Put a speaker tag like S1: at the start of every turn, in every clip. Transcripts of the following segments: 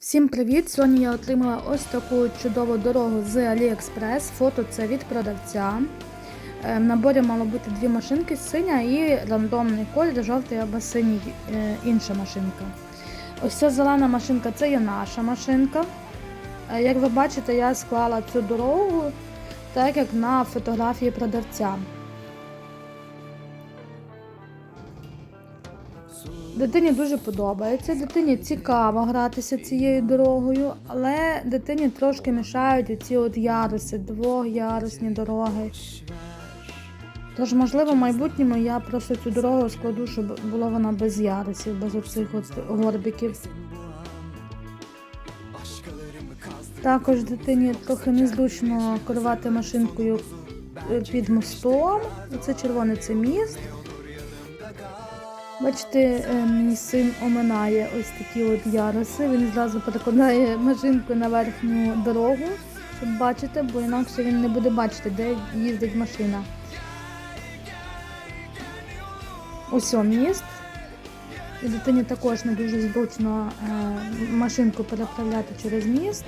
S1: Всім привіт! Сьогодні я отримала ось таку чудову дорогу з AliExpress. Фото це від продавця. Е, В наборі мало бути дві машинки синя і рандомний колір, жовтий або синій е, інша машинка. Ось ця зелена машинка це є наша машинка. Е, Як ви бачите, я склала цю дорогу так, як на фотографії продавця. Дитині дуже подобається, дитині цікаво гратися цією дорогою, але дитині трошки мішають оці от яруси, двохярусні дороги. Тож, можливо, в майбутньому я просто цю дорогу складу, щоб була вона без ярусів, без оцих от горбиків. Також дитині трохи незручно керувати машинкою е, під мостом. Це червоний це міст. Бачите, е, мій син оминає ось такі от яруси. Він зразу перекладає машинку на верхню дорогу, щоб бачити, бо інакше він не буде бачити, де їздить машина. Ось о, міст. І дитині також не дуже зручно е, машинку переправляти через міст.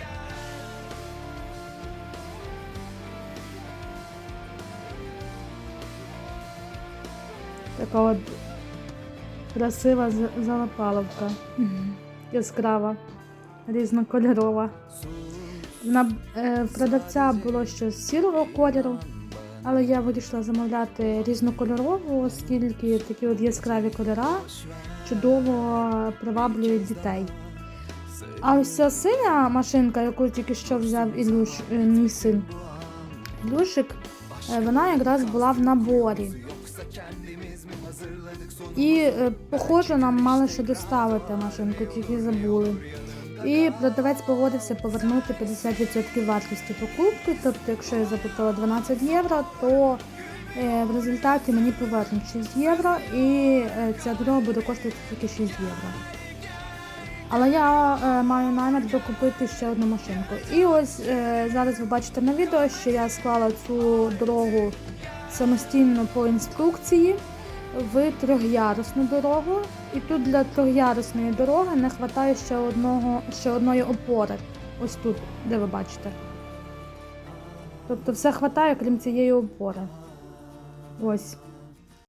S1: Така от красива з- залопаловка. Яскрава, різнокольорова. На е, продавця було щось сірого кольору, але я вирішила замовляти різнокольорову, оскільки такі от яскраві кольора чудово приваблюють дітей. А ось ця синя машинка, яку тільки що взяв Ілюш, е, мій син Ілюшик, е, вона якраз була в наборі. І, е, похоже, нам мали ще доставити машинку, тільки забули. І продавець погодився повернути 50% вартості покупки. Тобто, якщо я заплатила 12 євро, то е, в результаті мені повернуть 6 євро, і е, ця дорога буде коштувати тільки 6 євро. Але я маю намір докупити ще одну машинку. І ось зараз ви бачите на відео, що я склала цю дорогу самостійно по інструкції в трьохярусну дорогу. І тут для трьохярусної дороги не вистачає ще одного, ще одної опори. Ось тут, де ви бачите. Тобто все вистачає, крім цієї опори. Ось.